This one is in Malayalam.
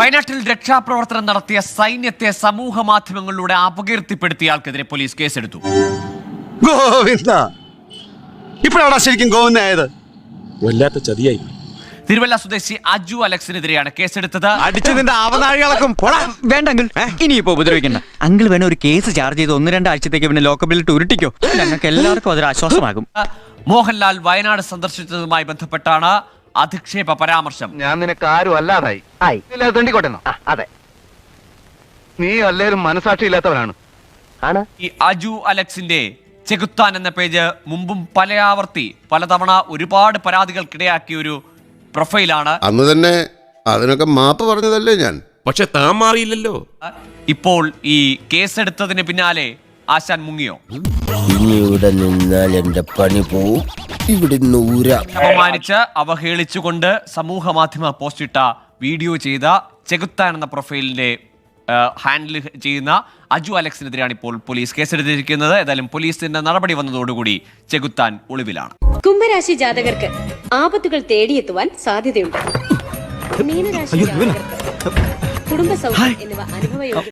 വയനാട്ടിൽ രക്ഷാപ്രവർത്തനം നടത്തിയ സൈന്യത്തെ സമൂഹ മാധ്യമങ്ങളിലൂടെ അപകീർത്തിപ്പെടുത്തിയ ആൾക്കെതിരെ പോലീസ് കേസെടുത്തു. ഗോവിന്ദ ഇപ്പോഴാണ് ശരിക്കും ഗോവിന്ദ ആയത് വല്ലാത്ത ചതിയായി. തിരുവല്ല സ്വദേശി അജു അലക്സിനെതിരെയാണ് കേസെടുത്തത്. അടിച്ചതിന്റെ വേണ്ട അങ്കിൾ ഇനിയിപ്പോ ഉപദ്രവിക്കണ്ട. അങ്കിൾ വേണ ഒരു കേസ് ചാർജ് ചെയ്ത് ഒന്ന് രണ്ടാഴ്ചത്തേക്ക് പിന്നെ ലോക്കബിലിട്ട് ഉരുട്ടിക്കോ. ഞങ്ങൾക്ക് എല്ലാവർക്കും അതൊരു ആശ്വാസമാകും. മോഹൻലാൽ വയനാട് സന്ദർശിച്ചതുമായി ബന്ധപ്പെട്ടാണ് അധിക്ഷേപ പരാമർശം. ഞാൻ നിനക്ക് ആരും അല്ലാതായി. അതെ നീ അല്ലേലും മനസാക്ഷി ഇല്ലാത്തവനാണ്. ആണ്? ഈ അജു അലക്സിന്റെ ചെകുത്താൻ എന്ന പേജ് മുമ്പും പല ആവർത്തി പലതവണ ഒരുപാട് പരാതികൾക്കിടയാക്കിയ ഒരു പ്രൊഫൈലാണ്. അന്ന് തന്നെ അതിനൊക്കെ മാപ്പ് പറഞ്ഞതല്ലേ ഞാൻ. പക്ഷെ താൻ മാറിയില്ലല്ലോ. ഇപ്പോൾ ഈ കേസെടുത്തതിന് പിന്നാലെ ആശാൻ മുങ്ങിയോ? ഇനി ഇവിടെ നിന്നാൽ എന്റെ പണി പോവും. ഇവിടെ നൂരാ അപമാനിച്ച് അവഹേളിച്ചുകൊണ്ട് സമൂഹ മാധ്യമ പോസ്റ്റ് ഇട്ട വീഡിയോ ചെയ്ത ചെകുത്താൻ എന്ന പ്രൊഫൈലിന്റെ ഹാൻഡിൽ ചെയ്യുന്ന അജു അലക്സിനെതിരെയാണ് ഇപ്പോൾ പോലീസ് കേസെടുത്തിരിക്കുന്നത്. ഏതായാലും പോലീസിന്റെ നടപടി വന്നതോടുകൂടി ചെകുത്താൻ ഒളിവിലാണ്. കുംഭരാശി ജാതകർക്ക് ആപത്തുകൾ തേടിയെത്തുവാൻ സാധ്യതയുണ്ട്. മീനരാശി ജാതകർക്ക് കുടുംബ സൗഖ്യം എന്നിവ അനുഭവ